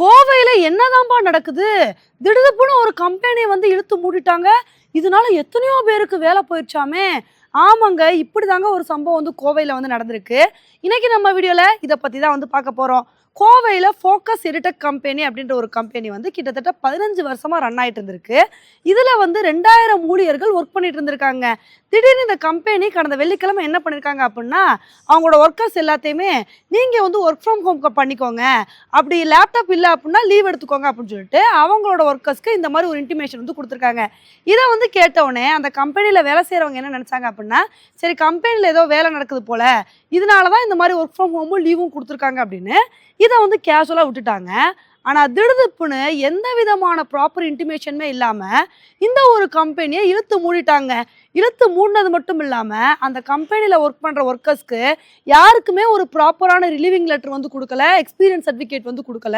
கோவையில் என்னதான்ப்பா நடக்குது? திடுதுப்புன்னு ஒரு கம்பெனியை வந்து இழுத்து மூடிட்டாங்க. இதனால எத்தனையோ பேருக்கு வேலை போயிடுச்சாமே. ஆமாங்க இப்படி தாங்க ஒரு சம்பவம் வந்து கோவையில் வந்து நடந்திருக்கு. இன்னைக்கு நம்ம வீடியோவில் இதை பற்றி தான் வந்து பார்க்க போகிறோம் கோவையில் ஃபோக்கஸ் எடிடெக் கம்பெனி அப்படின்ற ஒரு கம்பெனி வந்து கிட்டத்தட்ட பதினஞ்சு வருஷமாக ரன் ஆயிட்டு இருந்திருக்கு. இதில் வந்து ரெண்டாயிரம் ஊழியர்கள் ஒர்க் பண்ணிட்டு இருந்திருக்காங்க. திடீர்னு இந்த கம்பெனி கடந்த வெள்ளிக்கிழமை என்ன பண்ணியிருக்காங்க அப்படின்னா அவங்களோட ஒர்க்கர்ஸ் எல்லாத்தையுமே நீங்கள் வந்து ஒர்க் ஃப்ரம் ஹோம் பண்ணிக்கோங்க. அப்படி லேப்டாப் இல்லை அப்படின்னா லீவ் எடுத்துக்கோங்க அப்படின்னு சொல்லிட்டு அவங்களோட ஒர்க்கர்ஸ்க்கு இந்த மாதிரி ஒரு இன்டிமேஷன் வந்து கொடுத்துருக்காங்க. இதை வந்து கேட்டவுடனே அந்த கம்பெனியில் வேலை செய்கிறவங்க என்ன நினச்சாங்க அப்படின்னா சரி கம்பெனியில் ஏதோ வேலை நடக்குது போல இதனால தான் இந்த மாதிரி ஒர்க் ஃப்ரம் ஹோமும் லீவும் கொடுத்துருக்காங்க அப்படின்னு இதை வந்து கேஷுவலாக விட்டுட்டாங்க. ஆனால் திடுதுப்புன்னு எந்த விதமான ப்ராப்பர் இன்டிமேஷனுமே இல்லாமல் இந்த ஒரு கம்பெனியை இழுத்து மூடிட்டாங்க. இழுத்து மூடினது மட்டும் இல்லாமல் அந்த கம்பெனியில் ஒர்க் பண்ணுற ஒர்க்கர்ஸ்க்கு யாருக்குமே ஒரு ப்ராப்பரான ரிலீவிங் லெட்டர் வந்து கொடுக்கல எக்ஸ்பீரியன்ஸ் சர்டிஃபிகேட் வந்து கொடுக்கல.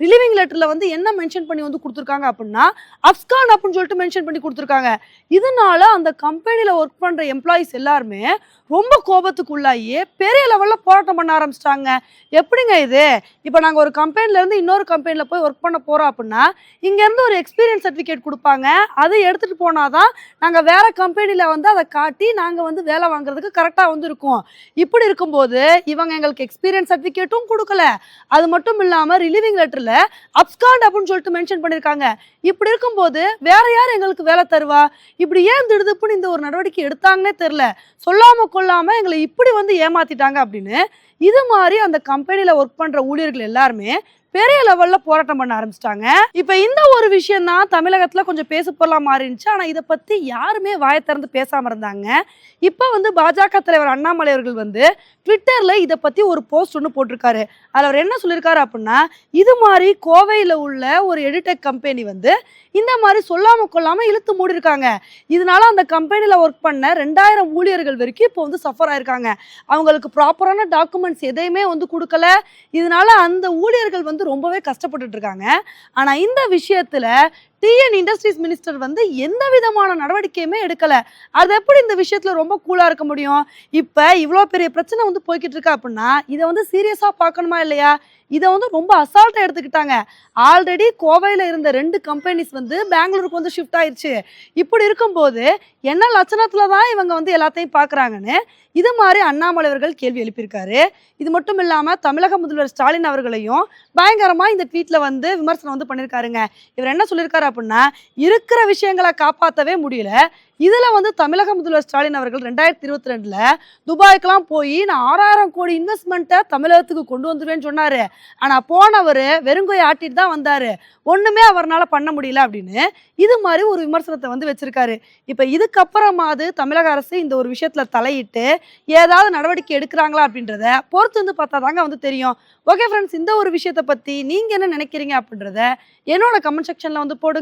ரிலீவிங் லெட்டரில் வந்து என்ன மென்ஷன் பண்ணி வந்து கொடுத்துருக்காங்க அப்படின்னா அப்ஸ்கான் அப்படின்னு சொல்லிட்டு மென்ஷன் பண்ணி கொடுத்துருக்காங்க. இதனால அந்த கம்பெனியில் ஒர்க் பண்ணுற எம்ப்ளாயிஸ் எல்லாருமே ரொம்ப கோபத்துக்குள்ளாகி பெரிய லெவலில் போராட்டம் பண்ண ஆரம்பிச்சிட்டாங்க. எப்படிங்க இது? இப்போ நாங்கள் ஒரு கம்பெனிலேருந்து இன்னொரு கம்பெனி கம்பெனியில் போய் ஒர்க் பண்ண போகிறோம் அப்படின்னா இங்கேருந்து ஒரு எக்ஸ்பீரியன்ஸ் சர்டிஃபிகேட் கொடுப்பாங்க. அதை எடுத்துகிட்டு போனால் தான் நாங்கள் வேறு கம்பெனியில் வந்து அதை காட்டி நாங்கள் வந்து வேலை வாங்குறதுக்கு கரெக்டாக வந்து இருக்கோம் இப்படி இருக்கும்போது இவங்க எங்களுக்கு எக்ஸ்பீரியன்ஸ் சர்டிஃபிகேட்டும் கொடுக்கல. அது மட்டும் இல்லாமல் ரிலீவிங் லெட்டரில் அப்ஸ்காண்ட் அப்படின்னு சொல்லிட்டு மென்ஷன் பண்ணியிருக்காங்க இப்படி இருக்கும்போது வேற யார் எங்களுக்கு வேலை தருவா? இப்படி ஏன் திடுதுப்புன்னு இந்த ஒரு நடவடிக்கை எடுத்தாங்கன்னே தெரில சொல்லாமல் கொள்ளாமல் எங்களை இப்படி வந்து ஏமாத்திட்டாங்க அப்படின்னு இது மாதிரி அந்த கம்பெனியில் ஒர்க் பண்ணுற ஊழியர்கள் எல்லாருமே பெரிய லெவல்ல போராட்டம் பண்ண ஆரம்பிச்சிட்டாங்க. இப்போ இந்த ஒரு விஷயம் தான் தமிழகத்துல கொஞ்சம் பேசு பொருளா மாறி இருந்துச்சு. ஆனா இதை பத்தி யாருமே வாயை திறந்து பேசாம இருந்தாங்க. இப்போ வந்து பாஜக தலைவர் அண்ணாமலை அவர்கள் வந்து ட்விட்டரில் இதை பற்றி ஒரு போஸ்ட் ஒன்று போட்டிருக்காரு. அதில் அவர் என்ன சொல்லியிருக்காரு அப்படின்னா இது மாதிரி கோவையில் உள்ள ஒரு எடிடெக் கம்பெனி வந்து இந்த மாதிரி சொல்லாமல் கொள்ளாமல் இழுத்து மூடிருக்காங்க. இதனால அந்த கம்பெனியில் ஒர்க் பண்ண ரெண்டாயிரம் ஊழியர்கள் வரைக்கும் இப்போ வந்து சஃபர் ஆயிருக்காங்க. அவங்களுக்கு ப்ராப்பரான டாக்குமெண்ட்ஸ் எதையுமே வந்து கொடுக்கல. இதனால அந்த ஊழியர்கள் வந்து ரொம்பவே கஷ்டப்பட்டுட்டு இருக்காங்க. ஆனால் இந்த விஷயத்தில் டிஎன் இண்டஸ்ட்ரீஸ் மினிஸ்டர் வந்து எந்த விதமான நடவடிக்கையுமே எடுக்கல. அது எப்படி இந்த விஷயத்துல ரொம்ப கூலா இருக்க முடியும்? இப்ப இவ்வளோ பெரிய பிரச்சனை வந்து போய்கிட்டு இருக்கா அப்படின்னா இதை வந்து சீரியஸா பார்க்கணுமா இல்லையா? இதை வந்து ரொம்ப அசால்ட்டாக எடுத்துக்கிட்டாங்க. ஆல்ரெடி கோவையில் இருந்த ரெண்டு கம்பெனிஸ் வந்து பெங்களூருக்கு வந்து ஷிஃப்ட் ஆயிடுச்சு இப்படி இருக்கும்போது என்ன லட்சணத்தில் தான் இவங்க வந்து எல்லாத்தையும் பார்க்குறாங்கன்னு இது மாதிரி அண்ணாமலை அவர்கள் கேள்வி எழுப்பியிருக்காரு. இது மட்டும் இல்லாமல் தமிழக முதல்வர் ஸ்டாலின் அவர்களையும் பயங்கரமாக இந்த ட்வீட்டில் வந்து விமர்சனம் வந்து பண்ணியிருக்காருங்க. இவர் என்ன சொல்லியிருக்காரு அப்படின்னா இருக்கிற விஷயங்களை காப்பாற்றவே முடியல. இதில் வந்து தமிழக முதல்வர் ஸ்டாலின் அவர்கள் ரெண்டாயிரத்தி இருபத்தி ரெண்டில் துபாய்க்கெலாம் போய் நான் ஆறாயிரம் கோடி இன்வெஸ்ட்மெண்ட்டை தமிழகத்துக்கு கொண்டு வந்துருவேன்னு சொன்னார். ஆனால் போனவர் வெறுங்கோய் ஆட்டிட்டு தான் வந்தார். ஒன்றுமே அவரால் பண்ண முடியல அப்படின்னு இது மாதிரி ஒரு விமர்சனத்தை வந்து வச்சிருக்காரு. இப்போ இதுக்கப்புறமாவது தமிழக அரசு இந்த ஒரு விஷயத்தில் தலையிட்டு ஏதாவது நடவடிக்கை எடுக்கிறாங்களா அப்படின்றத பொறுத்து வந்து பார்த்தா தாங்க வந்து தெரியும். ஓகே ஃப்ரெண்ட்ஸ் இந்த ஒரு விஷயத்தை பற்றி நீங்கள் என்ன நினைக்கிறீங்க அப்படின்றத என்னோட கமெண்ட் செக்ஷனில் வந்து போடுங்க.